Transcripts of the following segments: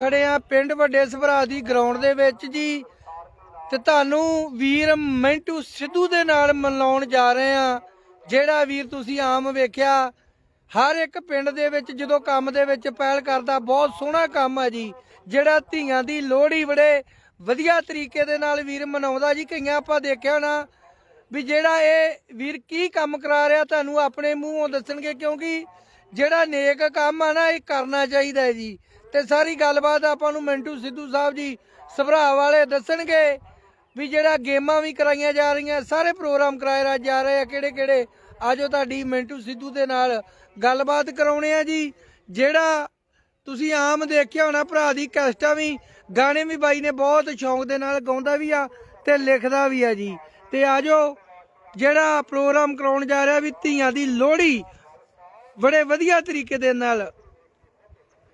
ਖੜੇ ਆ ਪਿੰਡ ਵੱਡੇ ਸਭਰਾ ਦੀ ਗਰਾਊਂਡ ਦੇ ਵਿੱਚ ਜੀ ਤੇ ਤੁਹਾਨੂੰ ਵੀਰ ਮਿੰਟੂ ਸਿੱਧੂ ਦੇ ਨਾਲ ਮਿਲਾਉਣ ਜਾ ਰਹੇ ਆ। ਜਿਹੜਾ ਵੀਰ ਤੁਸੀਂ ਆਮ ਵੇਖਿਆ, ਹਰ ਇੱਕ ਪਿੰਡ ਦੇ ਵਿੱਚ ਜਦੋਂ ਕੰਮ ਦੇ ਵਿੱਚ ਪਹਿਲ ਕਰਦਾ, ਬਹੁਤ ਸੋਹਣਾ ਕੰਮ ਆ ਜੀ। ਜਿਹੜਾ ਧੀਆਂ ਦੀ ਲੋਹੜੀ ਬੜੇ ਵਧੀਆ ਤਰੀਕੇ ਦੇ ਨਾਲ ਵੀਰ ਮਨਾਉਂਦਾ ਜੀ, ਕਈਆਂ ਆਪਾਂ ਦੇਖਿਆ ਨਾ ਵੀ ਜਿਹੜਾ ਇਹ ਵੀਰ ਕੀ ਕੰਮ ਕਰਾ ਰਿਹਾ, ਤੁਹਾਨੂੰ ਆਪਣੇ ਮੂੰਹੋਂ ਦੱਸਣਗੇ ਕਿਉਂਕਿ ਜਿਹੜਾ ਨੇਕ ਕੰਮ ਆ ਨਾ, ਇਹ ਕਰਨਾ ਚਾਹੀਦਾ ਹੈ ਜੀ। ਤੇ ਸਾਰੀ ਗੱਲਬਾਤ ਆਪਾਂ ਨੂੰ ਮਿੰਟੂ ਸਿੱਧੂ ਸਾਹਿਬ ਜੀ, ਸਭਰਾ ਵਾਲੇ ਦੱਸਣਗੇ ਵੀ ਜਿਹੜਾ ਗੇਮਾਂ ਵੀ ਕਰਾਈਆਂ ਜਾ ਰਹੀਆਂ, ਸਾਰੇ ਪ੍ਰੋਗਰਾਮ ਕਰਾਏ ਜਾ ਰਹੇ ਆ ਕਿਹੜੇ ਕਿਹੜੇ ਆਜੋ ਤੁਹਾਡੀ ਮਿੰਟੂ ਸਿੱਧੂ ਦੇ ਨਾਲ ਗੱਲਬਾਤ ਕਰਾਉਣੇ ਆ ਜੀ। ਜਿਹੜਾ ਤੁਸੀਂ ਆਮ ਦੇਖਿਆ ਹੋਣਾ, ਭਰਾ ਦੀ ਕੈਸਟਾਂ ਵੀ, ਗਾਣੇ ਵੀ ਬਾਈ ਨੇ ਬਹੁਤ ਸ਼ੌਂਕ ਦੇ ਨਾਲ ਗਾਉਂਦਾ ਵੀ ਆ ਤੇ ਲਿਖਦਾ ਵੀ ਆ ਜੀ। ਤੇ ਆਜੋ, ਜਿਹੜਾ ਪ੍ਰੋਗਰਾਮ ਕਰਾਉਣ ਜਾ ਰਿਹਾ ਵੀ ਧੀਆਂ ਦੀ ਲੋਹੜੀ, ਬੜੇ ਵਧੀਆ ਤਰੀਕੇ ਦੇ ਨਾਲ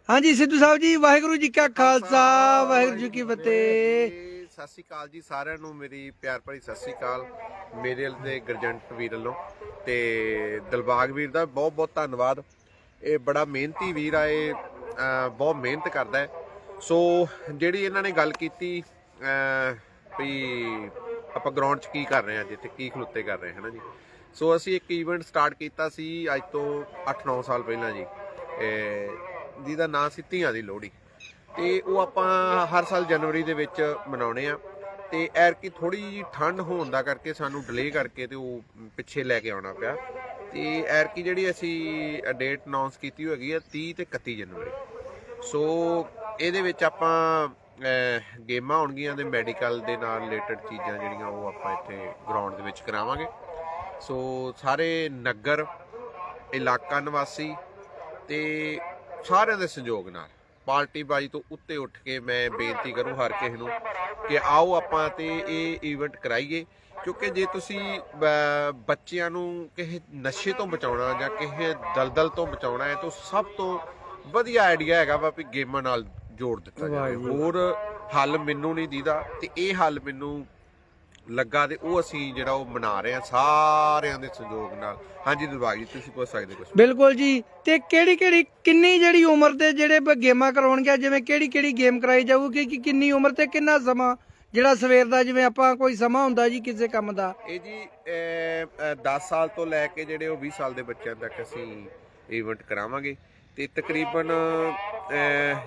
ਹਾਂਜੀ ਸਿੱਧੂ ਸਾਹਿਬ ਜੀ ਵਾਹਿਗੁਰੂ ਜੀ ਕਾ ਖਾਲਸਾ ਵਾਹਿਗੁਰੂ ਜੀ ਕੀ ਫਤਿਹ। ਸਤਿ ਸ਼੍ਰੀ ਅਕਾਲ ਜੀ ਸਾਰਿਆਂ ਨੂੰ ਮੇਰੀ ਪਿਆਰ ਭਰੀ ਸਤਿ ਸ਼੍ਰੀ ਅਕਾਲ। ਮੇਰੇ ਦੇ ਗਰਜੰਟ ਵੀਰ ਵੱਲੋਂ ਤੇ ਦਿਲਬਾਗ ਵੀਰ ਦਾ ਬਹੁਤ ਬਹੁਤ ਧੰਨਵਾਦ। ਇਹ ਬੜਾ ਮਿਹਨਤੀ ਵੀਰ ਆ ਇਹ ਬਹੁਤ ਮਿਹਨਤ ਕਰਦਾ ਹੈ। ਸੋ ਜਿਹੜੀ ਇਹਨਾਂ ਨੇ ਗੱਲ ਕੀਤੀ ਵੀ ਆਪਾਂ ਗਰਾਊਂਡ 'ਚ ਕੀ ਕਰ ਰਹੇ ਹਾਂ ਜਿੱਥੇ ਕੀ ਖਲੁੱਤੇ ਕਰ ਰਹੇ ਹਨਾ ਜੀ? ਸੋ ਅਸੀਂ ਇੱਕ ਇਵੈਂਟ ਸਟਾਰਟ ਕੀਤਾ ਸੀ ਅੱਜ ਤੋਂ 8-9 ਸਾਲ ਪਹਿਲਾਂ ਜੀ। ਜਿਹਦਾ ਨਾਂ ਸੀ ਧੀਆਂ ਦੀ ਲੋਹੜੀ। ਤੇ ਉਹ ਆਪਾਂ ਹਰ ਸਾਲ ਜਨਵਰੀ ਦੇ ਵਿੱਚ ਮਨਾਉਣੇ ਆ। ਤੇ ਐਰ ਕੀ ਥੋੜੀ ਜੀ ਠੰਡ ਹੋਣ ਦਾ ਕਰਕੇ ਸਾਨੂੰ ਡਿਲੇ ਕਰਕੇ ਤੇ ਉਹ ਪਿੱਛੇ ਲੈ ਕੇ ਆਉਣਾ ਪਿਆ। ਤੇ ਐਰ ਕੀ ਜਿਹੜੀ ਅਸੀਂ ਡੇਟ ਅਨਾਉਂਸ ਕੀਤੀ ਹੈਗੀ ਆ 30 ਤੇ 31 ਜਨਵਰੀ। ਸੋ ਇਹਦੇ ਵਿੱਚ ਆਪਾਂ ਗੇਮਾਂ ਹੋਣਗੀਆਂ ਤੇ ਮੈਡੀਕਲ ਦੇ ਨਾਲ ਰਿਲੇਟਡ ਚੀਜ਼ਾਂ ਜਿਹੜੀਆਂ ਉਹ ਆਪਾਂ ਇੱਥੇ ਗਰਾਊਂਡ ਦੇ ਵਿੱਚ ਕਰਾਵਾਂਗੇ। ਸੋ ਸਾਰੇ ਨਗਰ, ਇਲਾਕਾ ਨਿਵਾਸੀ ਤੇ ਸਾਰਿਆਂ ਦੇ ਸੰਯੋਗ ਨਾਲ ਪਾਰਟੀ ਬਾਜੀ ਤੋਂ ਉੱਤੇ ਉੱਠ ਕੇ ਮੈਂ ਬੇਨਤੀ ਕਰੂੰ ਹਰ ਕਿਸੇ ਨੂੰ ਕਿ ਆਓ ਆਪਾਂ ਤੇ ਇਹ ਇਵੈਂਟ ਕਰਾਈਏ ਕਿਉਂਕਿ ਜੇ ਤੁਸੀਂ ਬੱਚਿਆਂ ਨੂੰ ਕਿਸੇ ਨਸ਼ੇ ਤੋਂ ਬਚਾਉਣਾ ਜਾਂ ਕਿਸੇ ਦਲਦਲ ਤੋਂ ਬਚਾਉਣਾ ਹੈ ਤਾਂ ਸਭ ਤੋਂ ਵਧੀਆ ਆਈਡੀਆ ਹੈਗਾ ਵਾ ਵੀ ਗੇਮਾਂ ਨਾਲ ਜੋੜ ਦਿੱਤਾ ਜਾਵੇ। ਹੋਰ ਹੱਲ ਮੈਨੂੰ ਨਹੀਂ ਦੀਦਾ ਤੇ ਇਹ ਹੱਲ ਮੈਨੂੰ ਲੱਗਾ ਤੇ ਉਹ ਅਸੀਂ ਜਿਹੜਾ ਉਹ ਮਨਾ ਰਹੇ ਹਾਂ ਸਾਰਿਆਂ ਦੇ ਸਹਿਯੋਗ ਨਾਲ। ਹਾਂਜੀ ਦਿਲਬਾਗ ਜੀ ਤੁਸੀਂ ਪੁੱਛ ਸਕਦੇ ਕੁਝ ਬਿਲਕੁਲ ਜੀ। ਤੇ ਕਿਹੜੀ ਕਿਹੜੀ ਕਿੰਨੀ ਜਿਹੜੀ ਉਮਰ ਦੇ ਜਿਹੜੇ ਗੇਮਾਂ ਕਰਾਉਣਗੇ ਜਿਵੇਂ ਕਿਹੜੀ ਕਿਹੜੀ ਗੇਮ ਕਰਾਈ ਜਾਊਗੀ ਕਿ ਕਿੰਨੀ ਉਮਰ ਤੇ ਕਿੰਨਾ ਸਮਾਂ ਜਿਹੜਾ ਸਵੇਰ ਦਾ ਜਿਵੇਂ ਆਪਾਂ ਕੋਈ ਸਮਾਂ ਹੁੰਦਾ ਜੀ ਕਿਸੇ ਕੰਮ ਦਾ? ਇਹ ਜੀ 10 ਸਾਲ ਤੋਂ ਲੈ ਕੇ ਜਿਹੜੇ ਉਹ 20 ਸਾਲ ਦੇ ਬੱਚਿਆਂ ਤੱਕ ਅਸੀਂ ਇਵੈਂਟ ਕਰਾਵਾਂਗੇ। ਤੇ ਤਕਰੀਬਨ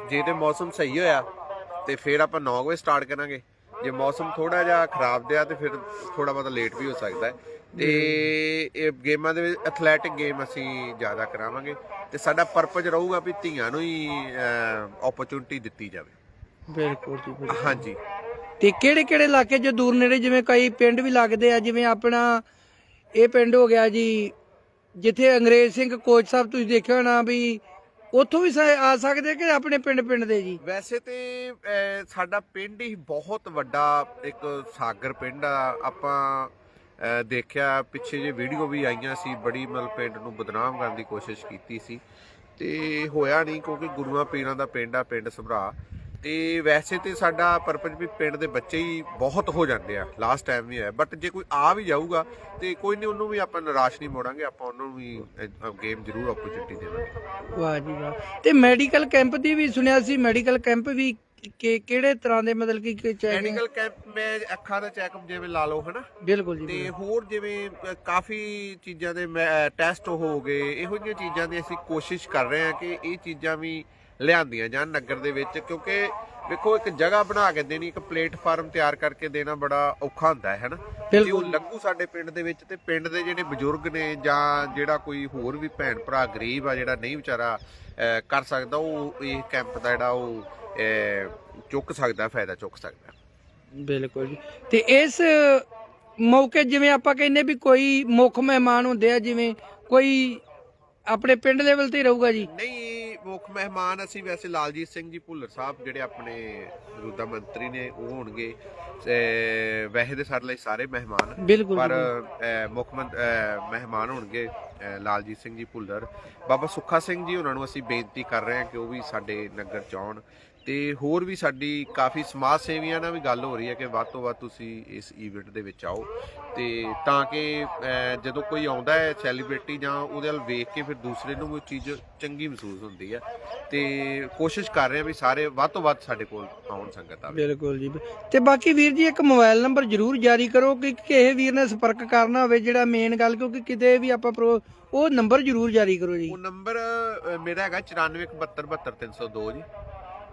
ਜੇ ਤੇ ਮੌਸਮ ਸਹੀ ਹੋਇਆ ਤੇ ਫਿਰ ਆਪਾਂ 9 ਵਜੇ ਸਟਾਰਟ ਕਰਾਂਗੇ। ਜੇ ਮੌਸਮ ਥੋੜਾ ਜਿਹਾ ਖਰਾਬ ਦਿਆ ਤੇ ਫਿਰ ਥੋੜਾ ਬਹੁਤਾ ਲੇਟ ਵੀ ਹੋ ਸਕਦਾ ਹੈ। ਤੇ ਇਹ ਗੇਮਾਂ ਦੇ ਵਿੱਚ ਐਥਲੈਟਿਕ ਗੇਮ ਅਸੀਂ ਜ਼ਿਆਦਾ ਕਰਾਵਾਂਗੇ ਤੇ ਸਾਡਾ ਪਰਪਸ ਰਹੂਗਾ ਵੀ ਧੀਆਂ ਨੂੰ ਹੀ ਓਪਰਚੁਨਿਟੀ ਦਿੱਤੀ ਜਾਵੇ। ਬਿਲਕੁਲ ਜੀ ਬਿਲਕੁਲ। ਹਾਂਜੀ। ਤੇ ਕਿਹੜੇ ਕਿਹੜੇ ਇਲਾਕੇ ਜੋ ਦੂਰ ਨੇੜੇ ਜਿਵੇਂ ਕਈ ਪਿੰਡ ਵੀ ਲੱਗਦੇ ਆ ਜਿਵੇਂ ਆਪਣਾ ਇਹ ਪਿੰਡ ਹੋ ਗਿਆ ਜੀ ਜਿੱਥੇ ਅੰਗਰੇਜ਼ ਸਿੰਘ ਕੋਚ ਸਾਹਿਬ ਤੁਸੀਂ ਦੇਖਿਆ ਹੋਣਾ ਵੀ ਉੱਥੋਂ ਵੀ ਸ- ਆ ਸਕਦੇ ਕਿ ਆਪਣੇ ਪਿੰਡ ਪਿੰਡ ਦੇ ਜੀ? ਵੈਸੇ ਤੇ ਅਹ, ਸਾਡਾ ਪਿੰਡ ਹੀ ਬਹੁਤ ਵੱਡਾ ਇੱਕ ਸਾਗਰ ਪਿੰਡ ਆ। ਆਪਾਂ ਅਹ, ਦੇਖਿਆ ਪਿੱਛੇ ਜੇ ਵੀਡੀਓ ਵੀ ਆਈਆਂ ਸੀ ਬੜੀ ਮਤਲਬ ਪਿੰਡ ਨੂੰ ਬਦਨਾਮ ਕਰਨ ਦੀ ਕੋਸ਼ਿਸ਼ ਕੀਤੀ ਸੀ। ਤੇ ਹੋਇਆ ਨਹੀਂ ਕਿਉਂਕਿ ਗੁਰੂਆਂ ਪੀਰਾਂ ਦਾ ਪਿੰਡ ਆ ਪਿੰਡ ਸਭਰਾ। ਤੇ ਵੈਸੇ ਤੇ ਸਾਡਾ ਪਰਪਸ ਵੀ ਪਿੰਡ ਦੇ ਬੱਚੇ ਹੀ ਬਹੁਤ ਹੋ ਜਾਂਦੇ ਆ ਲਾਸਟ ਟਾਈਮ ਵੀ ਹੈ ਬਟ ਜੇ ਕੋਈ ਆ ਵੀ ਜਾਊਗਾ ਤੇ ਕੋਈ ਨਹੀਂ ਉਹਨੂੰ ਵੀ ਆਪਾਂ ਨਿਰਾਸ਼ ਨਹੀਂ ਮੋੜਾਂਗੇ ਆਪਾਂ ਉਹਨੂੰ ਵੀ ਗੇਮ ਜ਼ਰੂਰ ਓਪਰਚੁਨਿਟੀ ਦੇਵਾਂਗੇ। ਵਾਹ ਜੀ ਵਾਹ। ਤੇ ਮੈਡੀਕਲ ਕੈਂਪ ਦੀ ਵੀ ਸੁਣਿਆ ਸੀ ਮੈਡੀਕਲ ਕੈਂਪ ਵੀ ਕਿ ਕਿਹੜੇ ਤਰ੍ਹਾਂ ਦੇ ਮਤਲਬ ਕਿ ਚੈਕਿੰਗ ਮੈਡੀਕਲ ਕੈਂਪ ਮੈਂ ਅੱਖਾਂ ਦਾ ਚੈੱਕਅਪ ਜਿਵੇਂ ਲਾ ਲਓ ਹਨਾ? ਬਿਲਕੁਲ ਜੀ ਤੇ। ਹੋਰ ਜਿਵੇਂ ਕਾਫੀ ਚੀਜ਼ਾਂ ਦੇ ਟੈਸਟ ਹੋ ਗਏ। ਇਹੋ ਜਿਹੀਆਂ ਚੀਜ਼ਾਂ ਦੀ ਅਸੀਂ ਕੋਸ਼ਿਸ਼ ਕਰ ਰਹੇ ਹਾਂ ਕਿ ਇਹ ਚੀਜ਼ਾਂ ਵੀ ਲਿਆਂਦੀਆਂ ਜਾਣ ਨਗਰ ਦੇ ਵਿੱਚ ਕਿਉਂਕਿ ਵੇਖੋ ਇੱਕ ਜਗ੍ਹਾ ਬਣਾ ਕੇ ਦੇਣੀ ਇੱਕ ਪਲੇਟਫਾਰਮ ਤਿਆਰ ਕਰਕੇ ਦੇਣਾ ਬੜਾ ਔਖਾ ਹੁੰਦਾ ਹੈ ਹਨਾ ਤੇ ਉਹ। ਲੱਗੂ ਸਾਡੇ ਪਿੰਡ ਦੇ ਵਿੱਚ ਤੇ ਪਿੰਡ ਦੇ ਜਿਹੜੇ ਬਜ਼ੁਰਗ ਨੇ ਜਾਂ ਜਿਹੜਾ ਕੋਈ ਹੋਰ ਵੀ ਭੈਣ ਭਰਾ ਗਰੀਬ ਆ ਜਿਹੜਾ ਨਹੀਂ ਵਿਚਾਰਾ ਕਰ ਸਕਦਾ ਉਹ ਇਹ ਕੈਂਪ ਦਾ ਜਿਹੜਾ ਉਹ ਚੁੱਕ ਸਕਦਾ ਫਾਇਦਾ ਚੁੱਕ ਸਕਦਾ। ਬਿਲਕੁਲ ਜੀ। ਤੇ ਇਸ ਮੌਕੇ ਜਿਵੇਂ ਆਪਾਂ ਕਹਿੰਦੇ ਵੀ ਕੋਈ ਮੁੱਖ ਮਹਿਮਾਨ ਹੁੰਦੇ ਆ ਜਿਵੇਂ ਕੋਈ ਆਪਣੇ ਪਿੰਡ ਲੈਵਲ ਤੇ ਰਹੂਗਾ ਜੀ? ਨਹੀਂ ਮੁੱਖ ਮਹਿਮਾਨ ਅਸੀਂ ਵੈਸੇ ਲਾਲਜੀਤ ਸਿੰਘ ਜੀ ਭੁੱਲਰ ਸਾਹਿਬ ਜਿਹੜੇ ਆਪਣੇ ਮੌਜੂਦਾ ਮੰਤਰੀ ਨੇ ਉਹ ਹੋਣਗੇ। ਵੈਸੇ ਤੇ ਸਾਡੇ ਲਈ ਸਾਰੇ ਮਹਿਮਾਨ। ਪਰ ਮੁੱਖ ਮਹਿਮਾਨ ਹੋਣਗੇ ਲਾਲਜੀਤ ਸਿੰਘ ਜੀ ਭੁੱਲਰ। ਬਾਬਾ ਸੁੱਖਾ ਸਿੰਘ ਜੀ ਉਹਨਾਂ ਨੂੰ ਅਸੀਂ ਬੇਨਤੀ ਕਰ ਰਹੇ ਹਾਂ ਕਿ ਉਹ ਵੀ ਸਾਡੇ ਨਗਰ ਚ ਆਉਣ ਤੇ ਹੋਰ ਵੀ ਸਾਡੀ ਕਾਫੀ ਸਮਾਜ ਸੇਵੀਆਂ ਨਾਲ ਵੀ ਗੱਲ ਹੋ ਰਹੀ ਹੈ ਕਿ ਵੱਧ ਤੋਂ ਵੱਧ ਤੁਸੀਂ ਇਸ ਇਵੈਂਟ ਦੇ ਵਿੱਚ ਆਓ ਤੇ ਤਾਂ ਕਿ ਜਦੋਂ ਕੋਈ ਆਉਂਦਾ ਹੈ ਸੈਲੀਬ੍ਰਿਟੀ ਜਾਂ ਉਹਦੇ ਵੱਲ ਵੇਖ ਕੇ ਫਿਰ ਦੂਸਰੇ ਨੂੰ ਵੀ ਉਹ ਚੀਜ਼ ਚੰਗੀ ਮਹਿਸੂਸ ਹੁੰਦੀ ਹੈ ਤੇ ਕੋਸ਼ਿਸ਼ ਕਰ ਰਹੇ ਹਾਂ ਵੀ ਸਾਰੇ ਵੱਧ ਤੋਂ ਵੱਧ ਸਾਡੇ ਕੋਲ ਆਉਣ ਸੰਗਤ ਆਵੇ। ਬਿਲਕੁਲ ਜੀ। ਤੇ ਬਾਕੀ ਵੀਰ ਜੀ ਇੱਕ ਮੋਬਾਈਲ ਨੰਬਰ ਜਰੂਰ ਜਾਰੀ ਕਰੋ ਕਿ ਕਿਸੇ ਵੀਰ ਨੇ ਸੰਪਰਕ ਕਰਨਾ ਹੋਵੇ ਜਿਹੜਾ ਮੇਨ ਗੱਲ ਕਿਉਂਕਿ ਕਿਤੇ ਵੀ ਆਪਾਂ ਪ੍ਰੋ- ਉਹ ਨੰਬਰ ਜਰੂਰ ਜਾਰੀ ਕਰੋ ਜੀ। ਉਹ ਨੰਬਰ ਮੇਰਾ ਹੈਗਾ 9417272302 ਜੀ।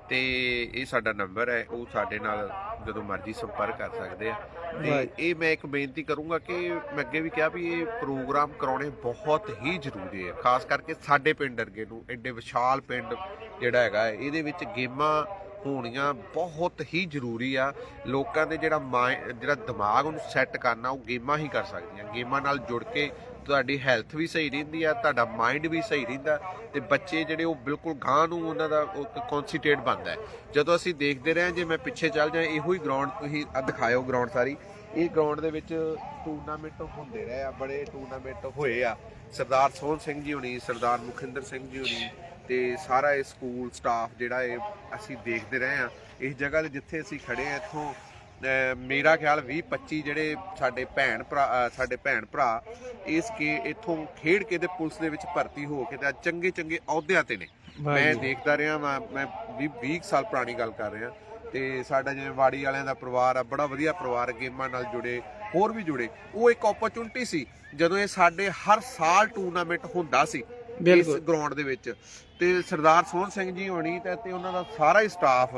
ਤੇ ਇਹ ਸਾਡਾ ਨੰਬਰ ਹੈ ਉਹ ਸਾਡੇ ਨਾਲ ਜਦੋਂ ਮਰਜ਼ੀ ਸੰਪਰਕ ਕਰ ਸਕਦੇ ਆ ਤੇ. ਇਹ ਮੈਂ ਇੱਕ ਬੇਨਤੀ ਕਰੂੰਗਾ ਕਿ ਮੈਂ ਅੱਗੇ ਵੀ ਕਿਹਾ ਵੀ ਇਹ ਪ੍ਰੋਗਰਾਮ ਕਰਾਉਣੇ ਬਹੁਤ ਹੀ ਜ਼ਰੂਰੀ ਹੈ ਖਾਸ ਕਰਕੇ ਸਾਡੇ ਪਿੰਡ ਅਰਗੇ ਨੂੰ ਐਡੇ ਵਿਸ਼ਾਲ ਪਿੰਡ ਜਿਹੜਾ ਹੈਗਾ ਇਹਦੇ ਵਿੱਚ ਗੇਮਾਂ ਹੋਣੀਆਂ ਬਹੁਤ ਹੀ ਜ਼ਰੂਰੀ ਆ ਲੋਕਾਂ ਦੇ ਜਿਹੜਾ ਜਿਹੜਾ ਦਿਮਾਗ ਉਹਨੂੰ ਸੈੱਟ ਕਰਨਾ ਉਹ ਗੇਮਾਂ ਹੀ ਕਰ ਸਕਦੀਆਂ ਗੇਮਾਂ ਨਾਲ ਜੁੜ ਕੇ ਤੁਹਾਡੀ ਹੈਲਥ ਵੀ ਸਹੀ ਰਹਿੰਦੀ ਆ, ਤੁਹਾਡਾ ਮਾਈਂਡ ਵੀ ਸਹੀ ਰਹਿੰਦਾ, ਤੇ ਬੱਚੇ ਜਿਹੜੇ ਉਹ ਬਿਲਕੁਲ ਗਾਂ ਨੂੰ ਉਹਨਾਂ ਦਾ ਕਨਸੈਂਟਰੇਟ ਬਣਦਾ ਹੈ। ਜਦੋਂ ਅਸੀਂ ਦੇਖਦੇ ਰਹੇ ਜੇ ਮੈਂ ਪਿੱਛੇ ਚੱਲ ਜਾ ਇਹੋ ਹੀ ਗਰਾਊਂਡ ਤੁਸੀਂ ਦਿਖਾਇਓ ਗਰਾਊਂਡ ਸਾਰੀ। ਇਹ ਗਰਾਊਂਡ ਦੇ ਵਿੱਚ ਟੂਰਨਾਮੈਂਟ ਹੁੰਦੇ ਰਹੇ ਆ, ਬੜੇ ਟੂਰਨਾਮੈਂਟ ਹੋਏ ਆ। ਸਰਦਾਰ ਸੋਹਣ ਸਿੰਘ ਜੀ ਹੋਣੀ, ਸਰਦਾਰ ਮੁਖਿੰਦਰ ਸਿੰਘ ਜੀ ਹੋਣੀ, ਤੇ ਸਾਰਾ ਇਹ ਸਕੂਲ ਸਟਾਫ ਜਿਹੜਾ ਇਹ ਅਸੀਂ ਦੇਖਦੇ ਰਹੇ ਆ ਇਸ ਜਗ੍ਹਾ ਤੇ ਜਿੱਥੇ ਅਸੀਂ ਖੜੇ ਆ ਇੱਥੋਂ ਮੇਰਾ ਖਿਆਲ 20 25 ਜਿਹੜੇ ਸਾਡੇ ਭੈਣ ਭਰਾ ਸਾਡੇ ਭੈਣ ਭਰਾ ਇਸ ਕੇ ਇਥੋਂ ਖੇਡ ਕੇ ਤੇ ਪੁਲਿਸ ਦੇ ਵਿੱਚ ਭਰਤੀ ਹੋ ਕੇ ਤੇ ਚੰਗੇ ਚੰਗੇ ਅਹੁਦਿਆਂ ਤੇ ਨੇ। ਮੈਂ ਦੇਖਦਾ ਰਿਹਾ ਮੈਂ ਮੈਂ 20 20 ਸਾਲ ਪੁਰਾਣੀ ਗੱਲ ਕਰ ਰਿਹਾ। ਤੇ ਸਾਡਾ ਜਿਵੇਂ ਵਾੜੀ ਵਾਲਿਆਂ ਦਾ ਪਰਿਵਾਰ ਆ ਬੜਾ ਵਧੀਆ ਪਰਿਵਾਰ ਗੇਮਾਂ ਨਾਲ ਜੁੜੇ ਹੋਰ ਵੀ ਜੁੜੇ। ਉਹ ਇੱਕ ਓਪਰਚੁਨਿਟੀ ਸੀ ਜਦੋਂ ਇਹ ਸਾਡੇ ਹਰ ਸਾਲ ਟੂਰਨਾਮੈਂਟ ਹੁੰਦਾ ਸੀ ਇਸ। ਗਰਾਊਂਡ ਦੇ ਵਿੱਚ। ਤੇ ਸਰਦਾਰ ਸੋਹਣ ਸਿੰਘ ਜੀ ਹੋਣੀ ਤੇ ਉਹਨਾਂ ਦਾ ਸਾਰਾ ਹੀ ਸਟਾਫ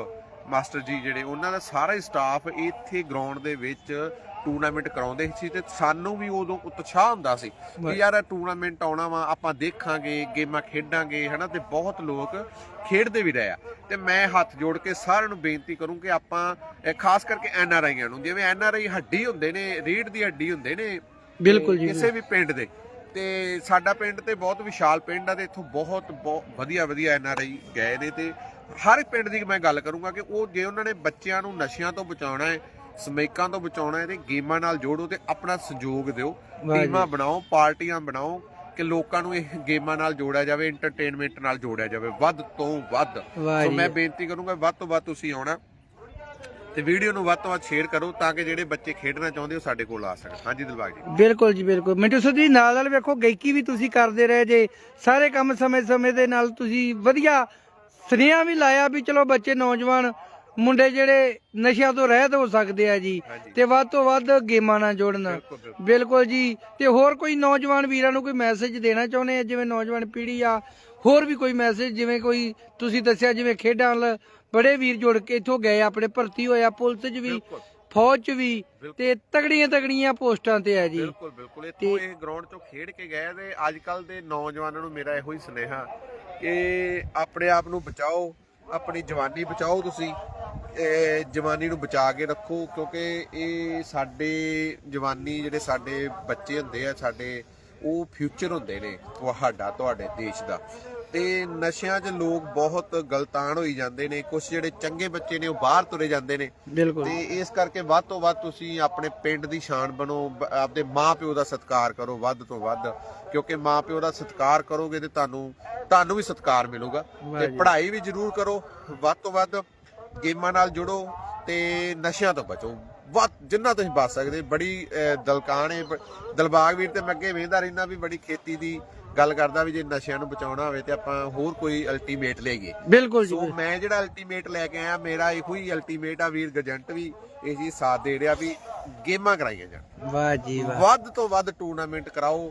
ਮਾਸਟਰ ਜੀ ਜਿਹੜੇ ਉਹਨਾਂ ਦਾ ਸਾਰਾ ਹੀ ਸਟਾਫ ਇੱਥੇ ਗਰਾਊਂਡ ਦੇ ਵਿੱਚ ਟੂਰਨਾਮੈਂਟ ਕਰਾਉਂਦੇ ਸੀ ਤੇ ਸਾਨੂੰ ਵੀ ਉਦੋਂ ਉਤਸ਼ਾਹ ਹੁੰਦਾ ਸੀ ਕਿ ਯਾਰ ਇਹ ਟੂਰਨਾਮੈਂਟ ਆਉਣਾ ਵਾ ਆਪਾਂ ਦੇਖਾਂਗੇ ਗੇਮਾਂ ਖੇਡਾਂਗੇ ਹਨਾ ਤੇ ਬਹੁਤ ਲੋਕ ਖੇਡਦੇ ਵੀ ਰਹੇ ਆ। ਤੇ ਮੈਂ ਹੱਥ ਜੋੜ ਕੇ ਸਾਰਿਆਂ ਨੂੰ ਬੇਨਤੀ ਕਰੂੰ ਕਿ ਆਪਾਂ ਖਾਸ ਕਰਕੇ ਐਨ ਆਰ ਆਈਆਂ ਨੂੰ ਜਿਵੇਂ ਐਨ ਆਰ ਆਈ ਹੱਡੀ ਹੁੰਦੇ ਨੇ ਰੀੜ ਦੀ ਹੱਡੀ ਹੁੰਦੇ ਨੇ ਬਿਲਕੁਲ ਜੀ। ਕਿਸੇ ਵੀ ਪਿੰਡ ਦੇ ਤੇ ਸਾਡਾ ਪਿੰਡ ਤੇ ਬਹੁਤ ਵਿਸ਼ਾਲ ਪਿੰਡ ਆ ਤੇ ਇੱਥੋਂ ਬਹੁਤ ਬਹੁਤ ਵਧੀਆ ਵਧੀਆ ਐਨ ਆਰ ਆਈ ਗਏ ਨੇ ਤੇ ਹਰ ਪਿੰਡ ਦੀ ਮੈਂ ਗੱਲ ਕਰੂੰਗਾ ਕਿ ਉਹ ਜੇ ਉਹਨਾਂ ਨੇ ਬੱਚਿਆਂ ਨੂੰ ਨਸ਼ਿਆਂ ਤੋਂ ਬਚਾਉਣਾ ਹੈ ਸਮੈਕਾਂ ਤੋਂ ਬਚਾਉਣਾ ਹੈ ਤੇ ਗੇਮਾਂ ਨਾਲ ਜੋੜੋ ਤੇ ਆਪਣਾ ਸਹਿਯੋਗ ਦਿਓ। ਟੀਮਾਂ ਬਣਾਓ ਪਾਰਟੀਆਂ ਬਣਾਓ ਕਿ ਲੋਕਾਂ ਨੂੰ ਇਹ ਗੇਮਾਂ ਨਾਲ ਜੋੜਿਆ ਜਾਵੇ ਐਂਟਰਟੇਨਮੈਂਟ ਨਾਲ ਜੋੜਿਆ ਜਾਵੇ। ਵੱਧ ਤੋਂ ਵੱਧ। ਸੋ ਮੈਂ ਬੇਨਤੀ ਕਰੂੰਗਾ ਵੱਧ ਤੋਂ ਵੱਧ ਤੁਸੀਂ ਆਉਣਾ ਤੇ ਵੀਡੀਓ ਨੂੰ ਵੱਧ ਤੋਂ ਵੱਧ ਸ਼ੇਅਰ ਕਰੋ ਤਾਂ ਕਿ ਜਿਹੜੇ ਬੱਚੇ ਖੇਡਣਾ ਚਾਹੁੰਦੇ ਉਹ ਸਾਡੇ ਕੋਲ ਆ ਸਕਣ। ਹਾਂਜੀ ਦਿਲਬਾਗ ਜੀ। ਬਿਲਕੁਲ ਜੀ ਬਿਲਕੁਲ। ਮਿੰਟੂ ਸਰ ਜੀ ਨਾਲ ਨਾਲ ਵੇਖੋ ਗਾਇਕੀ ਵੀ ਤੁਸੀਂ ਕਰਦੇ ਰਹੇ ਜੇ। ਸਾਰੇ ਕੰਮ ਸਮੇਂ-ਸਮੇਂ ਦੇ ਨਾਲ ਤੁਸੀਂ ਵਧੀਆ ਸੁਨੇਹਾ ਵੀ ਲਾਇਆ ਵੀ ਚਲੋ ਬੱਚੇ ਨੌਜਵਾਨ ਮੁੰਡੇ ਜਿਹੜੇ ਨਸ਼ਿਆਂ ਤੋਂ ਰਹਿਤ ਹੋ ਸਕਦੇ ਆ ਜੀ। ਤੇ ਵੱਧ ਤੋਂ ਵੱਧ ਗੇਮਾਂ ਨਾਲ ਜੁੜਨ। ਬਿਲਕੁਲ, ਜੀ। ਤੇ ਹੋਰ ਕੋਈ ਨੌਜਵਾਨ ਵੀਰਾਂ ਨੂੰ ਕੋਈ ਮੈਸੇਜ ਦੇਣਾ ਚਾਹੁੰਦੇ ਆ? ਜਿਵੇਂ ਨੌਜਵਾਨ ਪੀੜ੍ਹੀ ਆ ਹੋਰ ਵੀ ਕੋਈ ਮੈਸੇਜ ਜਿਵੇਂ ਕੋਈ ਤੁਸੀਂ ਦੱਸਿਆ ਜਿਵੇਂ ਖੇਡਾਂ ਵੱਲ ਬੜੇ ਵੀਰ ਜੁੜ ਕੇ ਇੱਥੋਂ ਗਏ ਆਪਣੇ ਭਰਤੀ ਹੋਇਆ ਪੁਲਿਸ 'ਚ ਵੀ। ਫੌਜ 'ਚ ਵੀ। ਤੇ ਤਗੜੀਆਂ ਤਗੜੀਆਂ ਪੋਸਟਾਂ ਤੇ ਆ ਜੀ। ਬਿਲਕੁਲ ਬਿਲਕੁਲ। ਇੱਥੋਂ ਇਹ ਗਰਾਊਂਡ ਚੋਂ ਖੇਡ ਕੇ ਗਏ ਤੇ ਅੱਜ ਕੱਲ ਦੇ ਨੌਜਵਾਨਾਂ ਨੂੰ ਮੇਰਾ ਇਹੋ ਹੀ ਸੁਨੇਹਾ ਕਿ ਆਪਣੇ ਆਪ ਨੂੰ ਬਚਾਓ ਆਪਣੀ ਜਵਾਨੀ ਬਚਾਓ ਤੁਸੀਂ। ਇਹ ਜਵਾਨੀ ਨੂੰ ਬਚਾ ਕੇ ਰੱਖੋ ਕਿਉਂਕਿ ਇਹ ਸਾਡੇ ਜਵਾਨੀ ਜਿਹੜੇ ਸਾਡੇ ਬੱਚੇ ਹੁੰਦੇ ਆ ਸਾਡੇ ਉਹ ਫਿਊਚਰ ਹੁੰਦੇ ਨੇ ਤੁਹਾਡਾ ਤੁਹਾਡੇ ਦੇਸ਼ ਦਾ। ਤੇ ਨਸ਼ਿਆਂ 'ਚ ਲੋਕ ਬਹੁਤ ਗਲਤਾਨ ਹੋਈ ਜਾਂਦੇ ਨੇ ਕੁਝ ਜਿਹੜੇ ਚੰਗੇ ਬੱਚੇ ਨੇ ਉਹ ਬਾਹਰ ਤੁਰੇ ਜਾਂਦੇ ਨੇ। ਬਿਲਕੁਲ। ਤੇ ਇਸ ਕਰਕੇ ਵੱਧ ਤੋਂ ਵੱਧ ਤੁਸੀਂ ਆਪਣੇ ਪਿੰਡ ਦੀ ਸ਼ਾਨ ਬਣੋ ਆਪਦੇ ਮਾਪਿਓ ਦਾ ਸਤਿਕਾਰ ਕਰੋ ਵੱਧ ਤੋਂ ਵੱਧ ਕਿਉਂਕਿ ਮਾਪਿਓ ਦਾ ਸਤਿਕਾਰ ਕਰੋਗੇ ਤੇ ਤੁਹਾਨੂੰ ਤੁਹਾਨੂੰ ਵੀ ਸਤਿਕਾਰ ਮਿਲੂਗਾ। ਤੇ। ਪੜ੍ਹਾਈ ਵੀ ਜ਼ਰੂਰ ਕਰੋ ਵੱਧ ਤੋਂ ਵੱਧ ਗੇਮਾਂ ਨਾਲ ਜੁੜੋ ਤੇ ਨਸ਼ਿਆਂ ਤੋਂ ਬਚੋ। ਵੱਧ ਜਿੰਨਾ ਤੁਸੀਂ ਬਚ ਸਕਦੇ ਬੜੀ ਦਲਕਾਨ ਹੈ ਦਿਲਬਾਗ ਵੀਰ ਤੇ ਮੈਂ ਅੱਗੇ ਵੇਖਦਾ ਰਹਿੰਦਾ ਵੀ ਬੜੀ ਖੇਤੀ ਦੀ ਗੱਲ ਕਰਦਾ ਵੀ ਜੇ ਨਸ਼ਿਆਂ ਨੂੰ ਬਚਾਉਣਾ ਹੋਵੇ ਤੇ ਆਪਾਂ ਹੋਰ ਕੋਈ ਅਲਟੀਮੇਟ ਲਈਏ। ਬਿਲਕੁਲ ਜੀ ਸੋ ਮੈਂ ਜਿਹੜਾ ਅਲਟੀਮੇਟ ਲੈ ਕੇ ਆਇਆ ਮੇਰਾ ਇਹੋ ਹੀ ਅਲਟੀਮੇਟ ਆ ਵੀਰ ਗਜੰਟ ਵੀ ਇਹ ਜੀ ਸਾਥ ਦੇ ਰਿਹਾ ਵੀ ਗੇਮਾਂ ਕਰਾਈਆਂ ਜਾਣ। ਵਾਹ ਜੀ ਵਾਹ। ਵੱਧ ਤੋਂ ਵੱਧ ਟੂਰਨਾਮੈਂਟ ਕਰਾਓ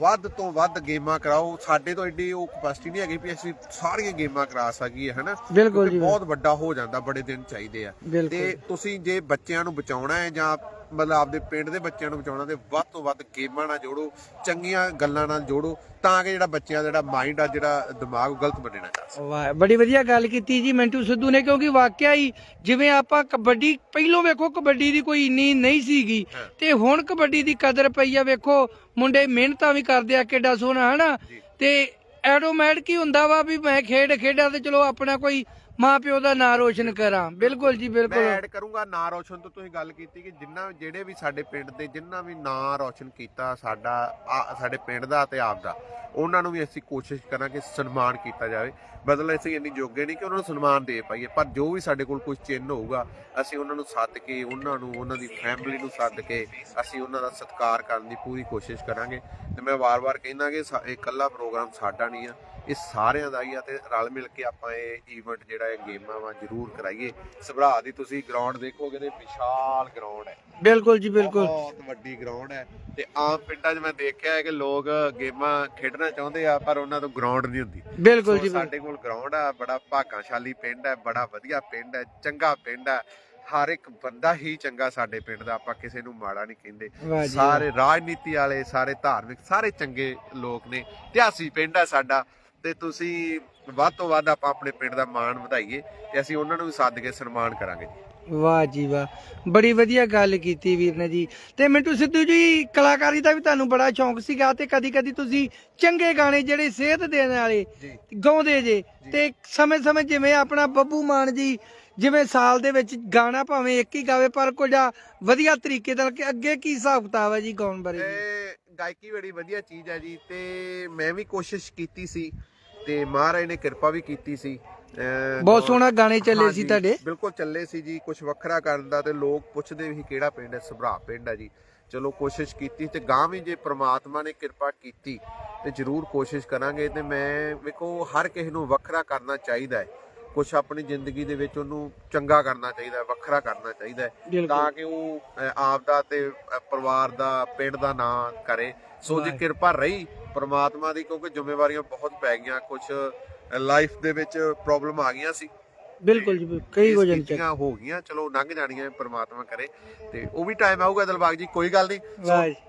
ਵੱਧ ਤੋਂ ਵੱਧ ਗੇਮਾਂ ਕਰਾਓ। ਸਾਡੇ ਤੋਂ ਐਡੀ ਉਹ ਕਪੈਸਿਟੀ ਨਹੀਂ ਹੈਗੀ ਵੀ ਅਸੀਂ ਸਾਰੀਆਂ ਗੇਮਾਂ ਕਰਾ ਸਕੀਏ ਹਨਾ? ਬਿਲਕੁਲ ਜੀ। ਬਹੁਤ ਵੱਡਾ ਹੋ ਜਾਂਦਾ ਬੜੇ ਦਿਨ ਚਾਹੀਦੇ ਆ। ਤੇ ਤੁਸੀਂ ਜੇ ਬੱਚਿਆਂ ਨੂੰ ਬਚਾਉਣਾ ਹੈ ਜਾਂ ਮਤਲਬ ਆਪਦੇ ਪਿੰਡ ਦੇ ਬੱਚਿਆਂ ਨੂੰ ਬਚਾਉਣਾ ਤੇ ਵੱਧ ਤੋਂ ਵੱਧ ਗੇਮਾਂ ਨਾਲ ਜੋੜੋ ਚੰਗੀਆਂ ਗੱਲਾਂ ਨਾਲ ਜੋੜੋ ਤਾਂ ਕਿ ਜਿਹੜਾ ਬੱਚਿਆਂ ਦਾ ਜਿਹੜਾ ਮਾਈਂਡ ਆ ਜਿਹੜਾ ਦਿਮਾਗ ਗਲਤ ਬਣਨਾ ਚਾਹੀਦਾ ਵਾਹ ਬੜੀ ਵਧੀਆ ਗੱਲ ਕੀਤੀ ਜੀ ਮਿੰਟੂ ਸਿੱਧੂ ਨੇ ਕਿਉਂਕਿ ਵਾਕਿਆ ਹੀ ਜਿਵੇਂ ਆਪਾਂ ਕਬੱਡੀ ਪਹਿਲੋਂ ਵੇਖੋ ਕਬੱਡੀ ਦੀ ਕੋਈ ਇੰਨੀ ਨਹੀਂ ਸੀਗੀ। ਤੇ ਹੁਣ ਕਬੱਡੀ ਦੀ ਕਦਰ ਪਈ ਆ ਵੇਖੋ ਮੁੰਡੇ ਮਿਹਨਤਾਂ ਵੀ ਕਰਦੇ ਆ ਕਿੱਡਾ ਸੋਹਣਾ ਹਨਾ। ਤੇ ਐਟੋਮੈਟਿਕ ਹੀ ਹੁੰਦਾ ਵਾ ਵੀ ਮੈਂ ਖੇਡ ਖੇਡਾਂ ਤੇ ਚਲੋ ਆਪਣਾ ਕੋਈ ਮਾਂ ਪਿਓ ਦਾ ਨਾਂ ਰੋਸ਼ਨ ਕਰਾਂ। ਬਿਲਕੁਲ ਜੀ ਮੈਂ ਬਿਲਕੁਲ। ਐਡ ਕਰੂੰਗਾ ਨਾਂ ਰੋਸ਼ਨ ਤੋਂ ਤੁਸੀਂ ਗੱਲ ਕੀਤੀ ਕਿ ਜਿੰਨਾ ਜਿਹੜੇ ਵੀ ਸਾਡੇ ਪਿੰਡ ਦੇ ਜਿੰਨਾ ਵੀ ਨਾਂ ਰੋਸ਼ਨ ਕੀਤਾ ਸਾਡਾ ਆ- ਸਾਡੇ ਪਿੰਡ ਦਾ ਤੇ ਆਪ ਦਾ ਉਹਨਾਂ ਨੂੰ ਵੀ ਅਸੀਂ ਕੋਸ਼ਿਸ਼ ਕਰਾਂਗੇ ਸਨਮਾਨ ਕੀਤਾ ਜਾਵੇ। ਬਦਲ ਅਸੀਂ ਇੰਨੀ ਜੋਗੇ ਨਹੀਂ ਕਿ ਉਹਨਾਂ ਨੂੰ ਸਨਮਾਨ ਦੇ ਪਾਈਏ ਪਰ ਜੋ ਵੀ ਸਾਡੇ ਕੋਲ ਕੁਝ ਚਿੰਨ ਹੋਊਗਾ ਅਸੀਂ ਉਹਨਾਂ ਨੂੰ ਸੱਦ ਕੇ ਉਹਨਾਂ ਨੂੰ ਉਹਨਾਂ ਦੀ ਫੈਮਿਲੀ ਨੂੰ ਸੱਦ ਕੇ ਅਸੀਂ ਉਹਨਾਂ ਦਾ ਸਤਿਕਾਰ ਕਰਨ ਦੀ ਪੂਰੀ ਕੋਸ਼ਿਸ਼ ਕਰਾਂਗੇ। ਤੇ ਮੈਂ ਵਾਰ-ਵਾਰ ਕਹਿੰਦਾ ਕਿ ਸਾ- ਇਹ ਇਕੱਲਾ ਪ੍ਰੋਗਰਾਮ ਸਾਡਾ ਨਹੀਂ ਆ। ਇਹ ਸਾਰਿਆਂ ਦਾ ਹੀ ਆ ਤੇ ਰਲ ਮਿਲ ਕੇ ਆਪਾਂ ਇਹ ਈਵੈਂਟ ਜਿਹੜਾ ਇਹ ਗੇਮਾਂ ਵਾ ਜ਼ਰੂਰ ਕਰਾਈਏ। ਸਭਰਾ ਦੀ ਤੁਸੀਂ ਗਰਾਊਂਡ ਦੇਖੋਗੇ ਤੇ ਵਿਸ਼ਾਲ ਗਰਾਊਂਡ ਹੈ। ਬਿਲਕੁਲ ਜੀ ਬਿਲਕੁਲ। ਬਹੁਤ ਵੱਡੀ ਗਰਾਊਂਡ ਹੈ ਤੇ ਆਮ ਪਿੰਡਾਂ 'ਚ ਮੈਂ ਦੇਖਿਆ ਹੈ ਕਿ ਲੋਕ ਗੇਮਾਂ ਖੇਡਣਾ ਚਾਹੁੰਦੇ ਆ ਪਰ ਉਹਨਾਂ ਤੋਂ ਗਰਾਊਂਡ ਨਹੀਂ ਹੁੰਦੀ। ਬਿਲਕੁਲ ਜੀ। ਸਾਡੇ ਕੋਲ ਗਰਾਊਂਡ ਆ ਬੜਾ ਭਾਗਾਸ਼ਾਲੀ ਪਿੰਡ ਹੈ ਬੜਾ ਵਧੀਆ ਪਿੰਡ ਹੈ ਚੰਗਾ ਪਿੰਡ ਹੈ। ਹਰ ਇੱਕ ਬੰਦਾ ਹੀ ਚੰਗਾ ਸਾਡੇ ਪਿੰਡ ਦਾ ਆਪਾਂ ਕਿਸੇ ਨੂੰ ਮਾੜਾ ਨਹੀਂ ਕਹਿੰਦੇ। ਸਾਰੇ ਰਾਜਨੀਤੀ ਵਾਲੇ ਸਾਰੇ ਧਾਰਮਿਕ ਸਾਰੇ ਚੰਗੇ ਲੋਕ ਨੇ। ਇਤਿਹਾਸੀ ਪਿੰਡ ਹੈ ਸਾਡਾ। ਤੇ ਤੁਸੀਂ ਵੱਧ ਤੋਂ ਵੱਧ ਆਪਾਂ ਆਪਣੇ ਪਿੰਡ ਦਾ ਮਾਣ ਵਧਾਈਏ ਤੇ ਅਸੀਂ ਉਹਨਾਂ ਨੂੰ ਵੀ ਸੱਦ ਕੇ ਸਨਮਾਨ ਕਰਾਂਗੇ ਵਾਹ ਜੀ ਵਾਹ। ਬੜੀ ਵਧੀਆ ਗੱਲ ਕੀਤੀ ਵੀਰ ਨੇ ਜੀ। ਤੇ ਮਿੰਟੂ ਸਿੱਧੂ ਜੀ ਕਲਾਕਾਰੀ ਦਾ ਵੀ ਤੁਹਾਨੂੰ ਬੜਾ ਸ਼ੌਂਕ ਸੀਗਾ ਤੇ ਕਦੀ ਕਦੀ ਤੁਸੀਂ ਚੰਗੇ ਗਾਣੇ ਜਿਹੜੇ ਸਿਹਤ ਦੇਣ ਵਾਲੇ ਜੀ। ਗਾਉਂਦੇ ਜੇ ਤੇ ਸਮੇਂ-ਸਮੇਂ ਜਿਵੇਂ ਆਪਣਾ ਬੱਬੂ ਮਾਨ ਜੀ ਜਿਵੇਂ ਸਾਲ ਦੇ ਵਿੱਚ ਗਾਣਾ ਭਾਵੇਂ ਇੱਕ ਹੀ ਗਾਵੇ ਪਰ ਕੁਝ ਵਧੀਆ ਤਰੀਕੇ ਨਾਲ ਕਿ ਅੱਗੇ ਕੀ ਹਿਸਾਬ ਕਿਤਾਬ ਹੈ ਜੀ ਗਾਉਣ ਬਾਰੇ ਜੀ? ਗਾਇਕੀ ਬੜੀ ਵਧੀਆ ਚੀਜ਼ ਹੈ ਜੀ ਤੇ ਮੈਂ ਵੀ ਕੋਸ਼ਿਸ਼ ਕੀਤੀ ਸੀ ਤੇ ਮਹਾਰਾਜ ਨੇ ਕਿਰਪਾ ਵੀ ਕੀਤੀ ਸੀ। ਬਹੁਤ ਸੋਹਣਾ ਗਾਣੇ ਚੱਲੇ ਸੀ ਤੁਹਾਡੇ। ਬਿਲਕੁਲ ਚੱਲੇ ਸੀ ਜੀ ਕੁਝ ਵੱਖਰਾ ਕਰਨ ਦਾ ਤੇ ਲੋਕ ਪੁੱਛਦੇ ਵੀ ਕਿਹੜਾ ਪਿੰਡ ਹੈ ਸਭਰਾ ਪਿੰਡ ਹੈ ਜੀ। ਚਲੋ ਕੋਸ਼ਿਸ਼ ਕੀਤੀ ਤੇ ਗਾਂ ਵੀ ਜੇ ਪ੍ਰਮਾਤਮਾ ਨੇ ਕਿਰਪਾ ਕੀਤੀ ਤੇ ਜ਼ਰੂਰ ਕੋਸ਼ਿਸ਼ ਕਰਾਂਗੇ ਤੇ ਮੈਂ ਵੇਖੋ ਹਰ ਕਿਸੇ ਨੂੰ ਵੱਖਰਾ ਕਰਨਾ ਚਾਹੀਦਾ ਹੈ। ਕੁਝ ਆਪਣੀ ਜ਼ਿੰਦਗੀ ਦੇ ਵਿੱਚ ਉਹਨੂੰ ਚੰਗਾ ਕਰਨਾ ਚਾਹੀਦਾ ਹੈ ਵੱਖਰਾ ਕਰਨਾ ਚਾਹੀਦਾ ਹੈ। ਤਾਂ ਕਿ ਉਹ ਆਪ ਦਾ ਤੇ ਪਰਿਵਾਰ ਦਾ ਪਿੰਡ ਦਾ ਨਾਂ ਕਰੇ। ਸੋ ਜੇ। ਕਿਰਪਾ ਰਹੀ। ਪ੍ਰਮਾਤਮਾ ਦੀ ਕਿਉਂਕਿ ਜ਼ਿੰਮੇਵਾਰੀਆਂ ਬਹੁਤ ਪੈ ਗਈਆਂ। ਕੁਝ ਲਾਈਫ ਦੇ ਵਿੱਚ ਪ੍ਰੋਬਲਮ ਆ ਗਈਆਂ ਸੀ। ਬਿਲਕੁਲ ਜੀ। ਕਈ ਹੋ ਕੀਤੀਆਂ ਹੋ ਗਈਆਂ। ਚਲੋ ਲੰਘ ਜਾਣੀਆਂ ਪ੍ਰਮਾਤਮਾ ਕਰੇ। ਤੇ ਉਹ ਵੀ ਟਾਈਮ ਆਊਗਾ ਦਿਲਬਾਗ ਜੀ ਕੋਈ ਗੱਲ ਨਹੀਂ।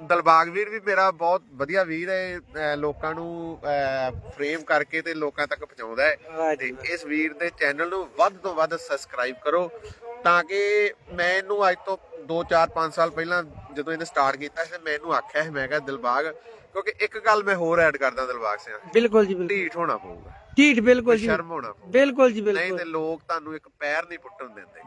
ਦਿਲਬਾਗ ਵੀਰ ਵੀ ਮੇਰਾ ਬਹੁਤ ਵਧੀਆ ਵੀਰ ਹੈ। ਲੋਕਾਂ ਨੂੰ ਫਰੇਮ ਕਰਕੇ ਤੇ ਲੋਕਾਂ ਤੱਕ ਪਹੁੰਚਾਉਂਦਾ ਹੈ। ਤੇ। ਇਸ ਵੀਰ ਦੇ ਚੈਨਲ ਨੂੰ ਵੱਧ ਤੋਂ ਵੱਧ ਸਬਸਕ੍ਰਾਈਬ ਕਰੋ। ਤਾਂ ਕਿ ਮੈਂ ਇਹਨੂੰ ਅੱਜ ਤੋਂ 2 4 5 ਸਾਲ ਪਹਿਲਾਂ ਜਦੋਂ ਇਹਨੇ ਸਟਾਰਟ ਕੀਤਾ ਸੀ ਮੈਨੂੰ ਆਖਿਆ ਸੀ ਮੈਂ ਕਿਹਾ ਦਿਲਬਾਗ ਕਿਉਂਕਿ ਇੱਕ ਗੱਲ ਮੈਂ ਹੋਰ ਐਡ ਕਰਦਾ ਦਿਲਬਾਗ ਸਿੰਘ ਬਿਲਕੁਲ ਜੀ ਬਿਲਕੁਲ। ਢੀਠ ਹੋਣਾ ਪਊਗਾ। ਠੀਕ ਬਿਲਕੁਲ ਜੀ। ਸ਼ਰਮ ਹੋਣਾ ਪਊਗਾ ਬਿਲਕੁਲ ਜੀ ਨਹੀਂ ਬਿਲਕੁਲ। ਤੇ ਲੋਕ ਤੁਹਾਨੂੰ ਇੱਕ ਪੈਰ ਨਹੀਂ ਪੁੱਟਣ ਦਿੰਦੇ।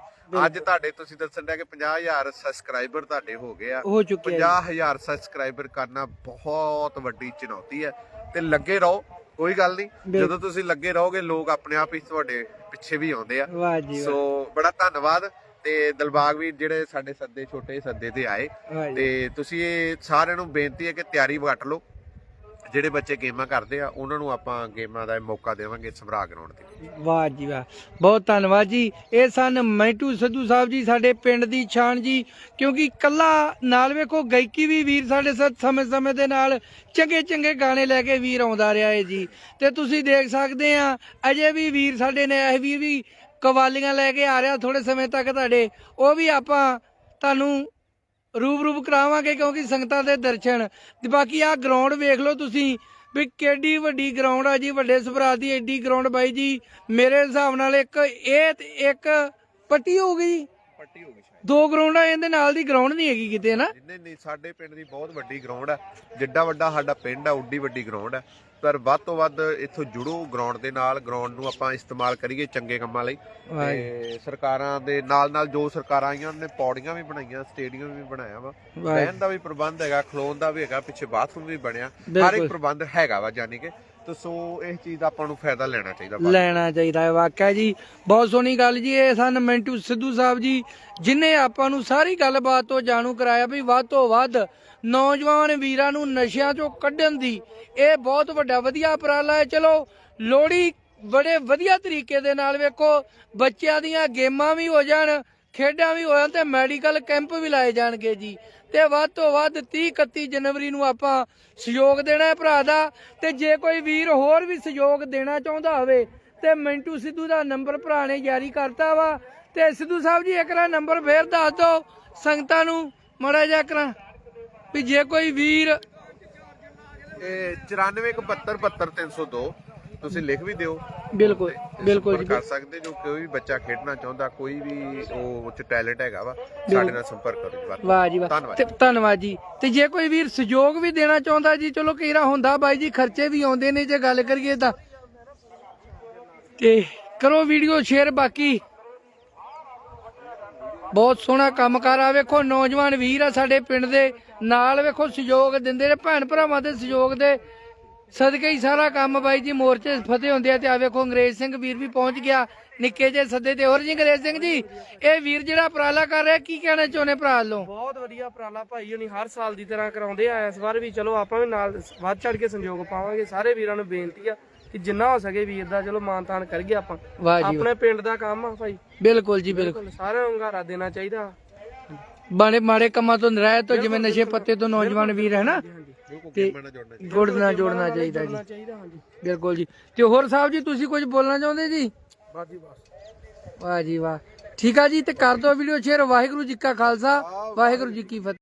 ਅੱਜ ਤੁਹਾਡੇ ਤੁਸੀਂ ਦੱਸਣ ਕਿ 50000 ਸਬਸਕ੍ਰਾਈਬਰ ਤੁਹਾਡੇ ਹੋ ਗਏ ਆ। ਹੋ ਚੁੱਕੇ ਆ 50000 ਸਬਸਕ੍ਰਾਈਬਰ ਕਰਨਾ ਬਹੁਤ ਵੱਡੀ ਚੁਣੌਤੀ ਹੈ। ਤੇ ਲੱਗੇ ਰਹੋ ਕੋਈ ਗੱਲ ਨਹੀਂ। ਜਦੋਂ ਤੁਸੀਂ ਲੱਗੇ ਰਹੋਗੇ ਲੋਕ ਆਪਣੇ ਆਪ ਹੀ ਤੁਹਾਡੇ ਪਿੱਛੇ ਵੀ ਆਉਂਦੇ ਆ। ਵਾਹ ਜੀ ਸੋ ਬੜਾ ਧੰਨਵਾਦ। ਤੇ ਦਿਲਬਾਗ ਵੀ ਜਿਹੜੇ ਸਾਡੇ ਸੱਦੇ ਛੋਟੇ ਸੱਦੇ ਤੇ ਆਏ। ਤੇ ਤੁਸੀਂ ਇਹ ਸਾਰਿਆਂ ਨੂੰ ਬੇਨਤੀ ਹੈ ਕਿ ਤਿਆਰੀ ਵੱਟ ਲਓ। ਜਿਹੜੇ ਬੱਚੇ ਗੇਮਾਂ ਕਰਦੇ ਆ ਉਹਨਾਂ ਨੂੰ ਆਪਾਂ ਗੇਮਾਂ ਦਾ ਮੌਕਾ ਦੇਵਾਂਗੇ ਸਭਰਾ ਗਰਾਊਂਡ ਤੇ ਵਾਹ ਜੀ ਵਾਹ। ਬਹੁਤ ਧੰਨਵਾਦ ਜੀ। ਇਹ ਸਨ ਮੈਂਟੂ ਸਿੱਧੂ ਸਾਹਿਬ ਜੀ ਸਾਡੇ ਪਿੰਡ ਦੀ ਛਾਣ ਜੀ। ਕਿਉਂਕਿ ਕੱਲਾ ਨਾਲ ਵੇਖੋ ਗਾਇਕੀ ਵੀ ਵੀਰ ਸਾਡੇ ਸਾਥ ਸਮੇਂ-ਸਮੇਂ ਦੇ ਨਾਲ ਚੰਗੇ ਚੰਗੇ ਗਾਣੇ ਲੈ ਕੇ ਵੀਰ ਆਉਂਦਾ ਰਿਹਾ ਹੈ ਜੀ। ਤੇ ਤੁਸੀਂ ਦੇਖ ਸਕਦੇ ਆ ਅਜੇ ਵੀ ਵੀਰ ਸਾਡੇ ਨੇ ਇਹ ਵੀਰ ਵੀ ਕਵਾਲੀਆਂ ਲੈ ਕੇ ਆ ਰਿਹਾ ਥੋੜੇ ਸਮੇਂ ਤੱਕ ਤੁਹਾਡੇ। ਉਹ ਵੀ ਆਪਾਂ ਤੁਹਾਨੂੰ ਰੂਪ ਰੂਪ ਕਰਾਵਾਂਗੇ ਕਿਉਂਕਿ ਸੰਗਤਾਂ ਦੇ ਦਰਸ਼ਨ। ਤੇ ਬਾਕੀ ਆਹ ਗਰਾਊਂਡ ਵੇਖ ਲਓ ਤੁਸੀਂ ਵੀ ਕਿੱਡੀ ਵੱਡੀ ਗਰਾਊਂਡ ਆ ਜੀ ਵੱਡੇ ਸਭਰਾ ਦੀ ਐਡੀ ਗਰਾਊਂਡ ਬਾਈ ਜੀ। ਮੇਰੇ ਹਿਸਾਬ ਨਾਲ ਇੱਕ ਇਹ ਇੱਕ ਪੱਟੀ ਹੋ ਗਈ ਪੱਟੀ ਹੋ ਗਈ ਸ਼ਾਇਦ। ਦੋ ਗਰਾਊਂਡਾਂ ਇਹਦੇ ਨਾਲ ਦੀ ਗਰਾਊਂਡ ਨਹੀਂ ਹੈਗੀ ਕਿਤੇ ਨਾ। ਜਿੰਨੇ ਨਹੀਂ ਸਾਡੇ ਪਿੰਡ ਦੀ ਬਹੁਤ ਵੱਡੀ ਗਰਾਊਂਡ ਹੈ ਜਿੱਡਾ ਵੱਡਾ ਸਾਡਾ ਪਿੰਡ ਹੈ ਉੱਡੀ ਵੱਡੀ ਗਰਾਊਂਡ ਹੈ ਪਰ ਵੱਧ ਤੋਂ ਵੱਧ ਇੱਥੋਂ ਜੁੜੋ ਗਰਾਊਂਡ ਦੇ ਨਾਲ ਗਰਾਊਂਡ ਨੂੰ ਆਪਾਂ ਇਸਤੇਮਾਲ ਕਰੀਏ ਚੰਗੇ ਕੰਮਾਂ ਲਈ ਤੇ ਸਰਕਾਰਾਂ ਦੇ ਨਾਲ ਨਾਲ ਜੋ ਸਰਕਾਰਾਂ ਆਈਆਂ ਉਹਨਾਂ ਨੇ ਪੌੜੀਆਂ ਵੀ ਬਣਾਈਆਂ ਸਟੇਡੀਅਮ ਵੀ ਬਣਾਇਆ ਵਾ ਰਹਿਣ। ਦਾ ਵੀ ਪ੍ਰਬੰਧ ਹੈਗਾ ਖਲੋਣ ਦਾ ਵੀ ਹੈਗਾ ਪਿੱਛੇ ਬਾਥਰੂਮ ਵੀ ਬਣਿਆ ਹਰ। ਇੱਕ ਪ੍ਰਬੰਧ ਹੈਗਾ ਵਾ ਜਾਨੀ ਕਿ ਤੇ ਸੋ ਇਸ ਚੀਜ਼ ਦਾ ਆਪਾਂ ਨੂੰ ਫਾਇਦਾ ਲੈਣਾ ਚਾਹੀਦਾ ਲੈਣਾ ਚਾਹੀਦਾ ਹੈ, ਵਾਕਿਆ ਜੀ। ਬਹੁਤ ਸੋਹਣੀ ਗੱਲ ਜੀ, ਇਹ ਸਨ ਮਿੰਟੂ ਸਿੱਧੂ ਸਾਹਿਬ ਜੀ, ਜਿਨੇ ਆਪਾਂ ਨੂੰ ਸਾਰੀ ਗੱਲਬਾਤ ਤੋਂ ਜਾਣੂ ਕਰਾਇਆ ਵੀ ਵੱਧ ਤੋਂ ਵੱਧ ਨੌਜਵਾਨ ਵੀਰਾਂ ਨੂੰ ਨਸ਼ਿਆਂ ਚੋਂ ਕੱਢਣ ਦੀ ਇਹ ਬਹੁਤ ਵੱਡਾ ਵਧੀਆ ਉਪਰਾਲਾ ਹੈ। ਚਲੋ, ਲੋਹੜੀ ਬੜੇ ਵਧੀਆ ਤਰੀਕੇ ਦੇ ਨਾਲ ਵੇਖੋ, ਬੱਚਿਆਂ ਦੀਆਂ ਗੇਮਾਂ ਵੀ ਹੋ ਜਾਣ, ਖੇਡਾਂ ਵੀ ਹੋ ਜਾਣ ਤੇ ਮੈਡੀਕਲ ਕੈਂਪ ਵੀ ਲਾਏ ਜਾਣਗੇ ਜੀ। ਤੇ ਵੱਧ ਤੋਂ ਵੱਧ 30 31 ਜਨਵਰੀ ਨੂੰ ਆਪਾਂ ਸਹਿਯੋਗ ਦੇਣਾ ਹੈ ਭਰਾ ਦਾ। ਤੇ ਜੇ ਕੋਈ ਵੀਰ ਹੋਰ ਵੀ ਸਹਿਯੋਗ ਦੇਣਾ ਚਾਹੁੰਦਾ ਹੋਵੇ, ਤੇ ਮਿੰਟੂ ਸਿੱਧੂ ਦਾ ਨੰਬਰ ਭਰਾ ਨੇ ਜਾਰੀ ਕਰਤਾ ਵਾ। ਤੇ ਸਿੱਧੂ ਸਾਹਿਬ ਜੀ, ਇੱਕ ਵਾਰ ਨੰਬਰ ਫੇਰ ਦੱਸ ਦਿਓ ਸੰਗਤਾਂ ਨੂੰ, ਮੜਾ ਜਾ ਕਰਾਂ ਵੀ ਜੇ ਕੋਈ ਵੀਰ ਇਹ 9417772302 ਤੁਸੀਂ ਲਿਖ ਵੀ ਦਿਓ। ਬਿਲਕੁਲ ਬਿਲਕੁਲ ਜੀ ਕਰ ਸਕਦੇ ਜੋ ਕੋਈ ਵੀ ਬੱਚਾ ਖੇਡਣਾ ਚਾਹੁੰਦਾ ਕੋਈ ਵੀ ਉਹ ਚ ਟੈਲੈਂਟ ਹੈਗਾ ਵਾ ਸਾਡੇ ਨਾਲ ਸੰਪਰਕ ਕਰੋ ਜੀ। ਵਾਹ ਜੀ ਵਾਹ। ਧੰਨਵਾਦ। ਤੇ ਧੰਨਵਾਦ ਜੀ। ਤੇ ਜੇ ਕੋਈ ਵੀਰ ਸਹਿਯੋਗ ਵੀ ਦੇਣਾ ਚਾਹੁੰਦਾ ਜੀ ਚਲੋ ਕਈਰਾ ਹੁੰਦਾ ਬਾਈ ਜੀ ਖਰਚੇ ਵੀ ਆਉਂਦੇ ਨੇ ਜੇ ਗੱਲ ਕਰੀਏ ਤਾਂ। ਤੇ ਕਰੋ ਵੀਡੀਓ ਸ਼ੇਅਰ ਬਾਕੀ। ਬਹੁਤ ਸੋਹਣਾ ਕੰਮਕਾਰ ਆ ਵੇਖੋ ਨੌਜਵਾਨ ਵੀਰ ਆ ਸਾਡੇ ਪਿੰਡ ਦੇ। ਨਾਲ ਵੇਖੋ ਸਹਿਯੋਗ ਦਿੰਦੇ ਨੇ ਭੈਣ ਭਰਾਵਾਂ ਦੇ ਸਹਿਯੋਗ ਦੇ। ਸਦਕੇ ਹੀ ਸਾਰਾ ਕੰਮ ਬਾਈ ਜੀ ਮੋਰਚੇ ਫਤਿਹ ਹੁੰਦੇ ਆ ਤੇ ਆ ਵੇਖੋ ਅੰਗਰੇਜ਼ ਸਿੰਘ ਵੀਰ ਵੀ ਪਹੁੰਚ ਗਿਆ ਨਿੱਕੇ ਜੇ ਸੱਦੇ ਤੇ। ਹੋਰ ਜੀ ਅੰਗਰੇਜ਼ ਸਿੰਘ ਜੀ ਇਹ ਵੀਰ ਜਿਹੜਾ ਉਪਰਾਲਾ ਕਰ ਰਿਹਾ ਕੀ ਕਹਿਣਾ ਚਾਹੁੰਦੇ ਭਰਾ ਵੱਲੋਂ? ਬਹੁਤ ਵਧੀਆ ਉਪਰਾਲਾ ਭਾਈ ਹੁਣੀ ਹਰ ਸਾਲ ਦੀ ਤਰ੍ਹਾਂ ਕਰਾਉਂਦੇ ਆ ਇਸ ਵਾਰ ਵੀ ਚਲੋ ਆਪਾਂ ਵੀ ਨਾਲ ਵੱਧ ਚੜ ਕੇ ਸੰਯੋਗ ਪਾਵਾਂਗੇ। ਸਾਰੇ ਵੀਰਾਂ ਨੂੰ ਬੇਨਤੀ ਆ ਕਿ ਜਿੰਨਾ ਹੋ ਸਕੇ ਵੀਰ ਦਾ ਚਲੋ ਮਾਨ ਤਾਨ ਕਰੀਏ ਆਪਾਂ। ਆਪਣੇ ਪਿੰਡ ਦਾ ਕੰਮ ਆ ਭਾਈ। ਬਿਲਕੁਲ ਜੀ ਬਿਲਕੁਲ। ਸਾਰਿਆਂ ਨੂੰ ਹੰਗਾਰਾ ਦੇਣਾ ਚਾਹੀਦਾ। ਬਾਣੇ ਮਾੜੇ ਕੰਮਾਂ ਤੋਂ ਨਰਾਇ ਤੋਂ ਜਿਵੇਂ ਨਸ਼ੇ ਪੱਤੇ ਤੋਂ ਨੌਜਵਾਨ ਵੀਰ ਹੈ ਨਾ? ਤੇ ਗੁੜ ਨਾਲ ਜੋੜਨਾ ਚਾਹੀਦਾ ਜੀ। ਹੋਣਾ ਚਾਹੀਦਾ ਹਾਂਜੀ। ਬਿਲਕੁਲ ਜੀ। ਤੇ ਹੋਰ ਸਾਹਿਬ ਜੀ ਤੁਸੀਂ ਕੁਝ ਬੋਲਣਾ ਚਾਹੁੰਦੇ ਜੀ? ਬਸ ਜੀ ਬਸ। ਵਾਹ ਜੀ ਵਾਹ। ਠੀਕ ਆ ਜੀ ਤੇ ਕਰ ਦਿਓ ਵੀਡੀਓ ਸ਼ੇਅਰ। ਵਾਹਿਗੁਰੂ ਜੀ ਕਾ ਖਾਲਸਾ ਵਾਹਿਗੁਰੂ ਜੀ ਕੀ ਫਤਿਹ।